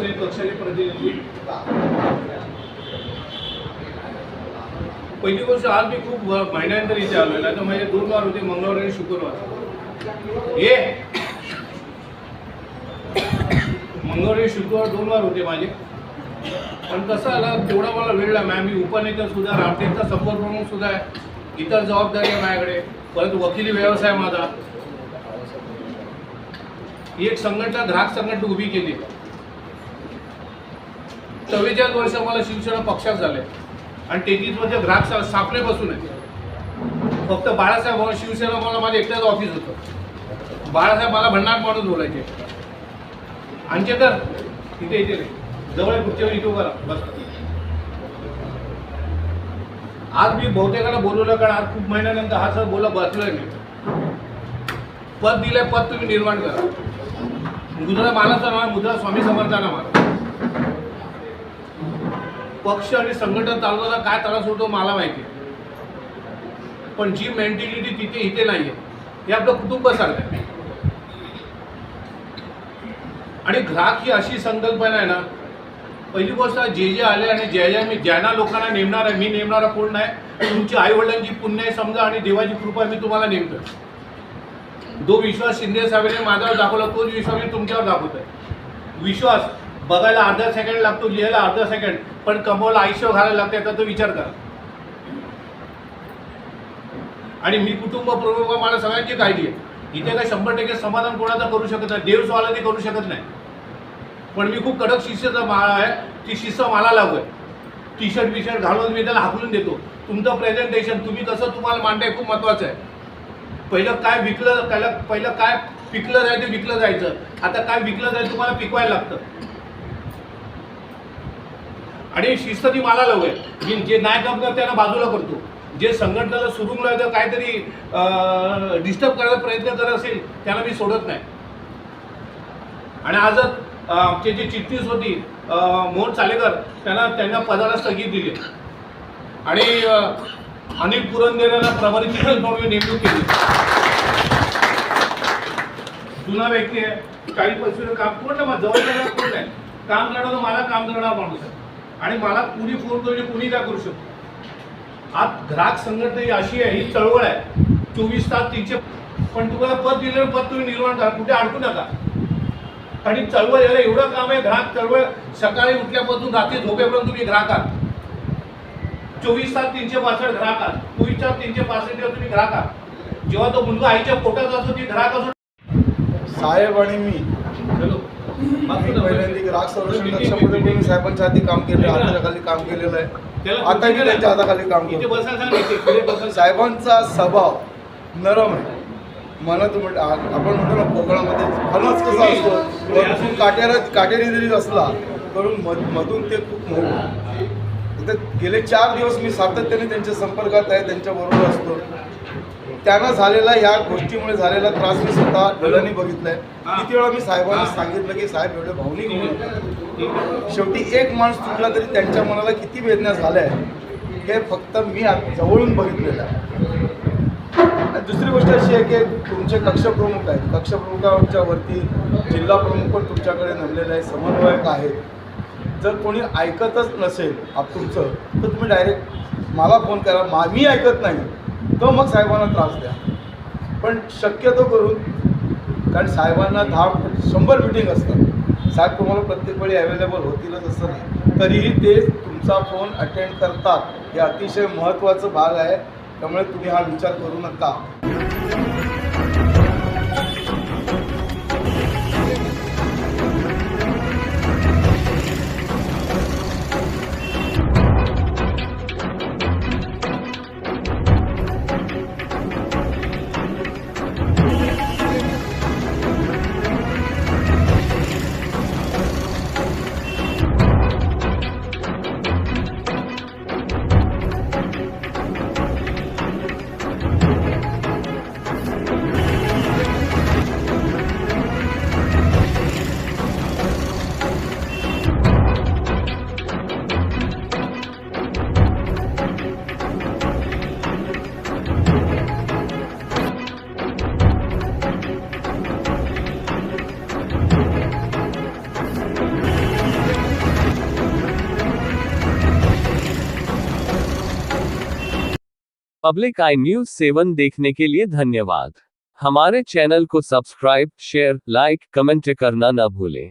विश्वसनीय पक्षाचे प्रतिनिधी. पहिली गोष्ट आज मी खूप महिन्यानंतर इथे आलो नाही तर माझे म्हणजे दोन वार होते मंगळवार आणि शुक्रवार. हे मंगळवार आणि शुक्रवार दोन वार होते माझे. पण कसं आलं तेवढा मला वेळ लागला. मॅम मी उपनेता सुद्धा रामटेकचा संपर्क म्हणून सुद्धा आहे इतर जबाबदारी आहे माझ्याकडे. परत वकिली व्यवसाय माझा. ही एक संघटना ग्राहक संघटना उभी केली. चव्वेचाळीस वर्ष मला शिवसेना पक्षात झाले. आणि तेहतीस वर्ष ग्राहक सापले बसून आहे फक्त बाळासाहेब हो- शिवसेना मला माझं एकट्याच ऑफिस होतं. बाळासाहेब मला भंडार माणूस बोलायचे. आणखी तर इथे इथे नाही. जवळ पुढच्या खुर्चीवर इथे बस. आज मी बहुतेकाला बोलवलं कारण आज खूप महिन्यानंतर हा सर बोला बसलोय मी. पद दिलंय पद तुम्ही निर्माण करा. मुद्रा मानाचा मुद्रा स्वामी समर्थाना मला पक्ष आणि संघटन चालवताना काय त्रास होतो मला माहिती पण जी मेंटॅलिटी तिथे इथे नाहीये. हे आपलं कुटुंबासारखं आहे. आणि ग्राहक ही अशी संकल्पना आहे ना पहिली गोष्ट जे जे आले आणि ज्या ज्या मी ज्यांना लोकांना नेमणार आहे मी नेमणारा कोण नाही तुमची आईवडिलांची पुण्य आहे समजा आणि देवाची कृपा मी तुम्हाला नेमतो जो विश्वास शिंदे साहेबांनी माझ्यावर दाखवला तोच विश्वास मी तुमच्यावर दाखवतोय. विश्वास बघायला अर्धा सेकंड लागतो लिहायला अर्धा सेकंड पण कमवायला आयुष्य घालायला लागतं याचा तो विचार करा. आणि मी कुटुंब प्रमुख मला सगळ्यांची काळजी आहे. इथे काय शंभर टक्के समाधान कोणाचं करू शकत नाही देव स्वाला ते करू शकत नाही. पण मी खूप कडक शिस्तीचा माळा आहे ती शिस्त मला लागू आहे. टी शर्ट बी शर्ट घालून मी त्याला हाकलून देतो. तुमचं प्रेझेंटेशन तुम्ही कसं तुम्हाला मांडाय खूप महत्त्वाचं आहे. पहिलं काय विकलं त्याला पहिलं काय पिकलं जायचं ते विकलं जायचं. आता काय विकलं जायचं तुम्हाला पिकवायला लागतं. आणि शिस्त ती मला लव आहे. मी जे नाही जमणार त्यांना बाजूला करतो. जे संघटनेला सुरुंग लागतं काहीतरी डिस्टर्ब करायचा प्रयत्न करत असेल त्यांना मी सोडत नाही. आणि आजच आमचे जे चिटणीस होती मोहन चालेकर त्यांना त्यांना पदाला स्थगित दिली. आणि अनिल पुरंदेराला प्रभारी चिटणीस म्हणून नेमणूक केली. जुना व्यक्ती आहे चाळीस पंचवीस काम पूर्ण जवळ जवळच्या कोण नाही. काम करणार मला काम करणार माणूस आहे. आणि मला कुणी फोन करून म्हणजे कुणी काय करू शकतो. आज ग्राहक संघटना ही अशी आहे ही चळवळ आहे. चोवीस तास तीनशे पण तुम्हाला पद दिलेलं पद तुम्ही निर्माण करा कुठे अडकू नका. आणि चळवळ याला एवढं काम आहे ग्राहक चळवळ सकाळी उठल्यापासून रात्री झोपेपर्यंत तुम्ही ग्राहक आहात. चोवीस तास तीनशे पासष्ट ग्राहक आहात. चोवीस तास तीनशे पासष्ट तुम्ही ग्राहक आहात. जेव्हा तो मुलगा आईच्या पोटात असतो ती ग्राहक असतो साहेब आणि मी पहिल्यांदा ग्राहक संरक्षण कक्षामध्ये पण मी साहेबांच्या हाती काम केलं हाताखाली काम केलेलं आहे. आता मी त्यांच्या हाताखाली काम सांग. साहेबांचा स्वभाव नरम आहे. म्हण आपण म्हणतो ना कोकणामध्ये फणस कसा असतो? काटेर काटेरी जरी असला करून मध मधून ते खूप आता गेले चार दिवस मी सातत्याने त्यांच्या संपर्कात आहे त्यांच्याबरोबर असतो. त्यांना झालेला या गोष्टीमुळे झालेला त्रास मी स्वतः डोळ्यांनी बघितलाय. किती वेळा मी साहेबांना सांगितलं की साहेब एवढे भावनिक होऊ नका. शेवटी एक माणूस चुकला तरी त्यांच्या मनाला किती वेदना झाल्या हे फक्त मी जवळून बघितलेलं आहे. आणि दुसरी गोष्ट अशी आहे की तुमचे कक्षप्रमुख आहेत. कक्षप्रमुखाच्या वरती जिल्हा प्रमुख पण तुमच्याकडे नेमलेले आहे समन्वयक आहेत. जर कोणी ऐकतच नसेल आप तुमचं तर तुम्ही डायरेक्ट मला फोन करा. मा मी ऐकत नाही. तो मग साहेबांना त्रास द्या. पण शक्यतो करून कारण साहेबांना दहा शंभर मिटिंग असतात. साहेब तुम्हाला प्रत्येक वेळी अवेलेबल होतीलच असं नाही. तरीही ते तुमचा फोन अटेंड करतात. हे अतिशय महत्त्वाचं भाग आहे. त्यामुळे तुम्ही हा विचार करू नका. पब्लिक आई न्यूज सेवन देखने के लिए धन्यवाद। हमारे चैनल को सब्सक्राइब शेयर लाइक कमेंट करना न भूलें।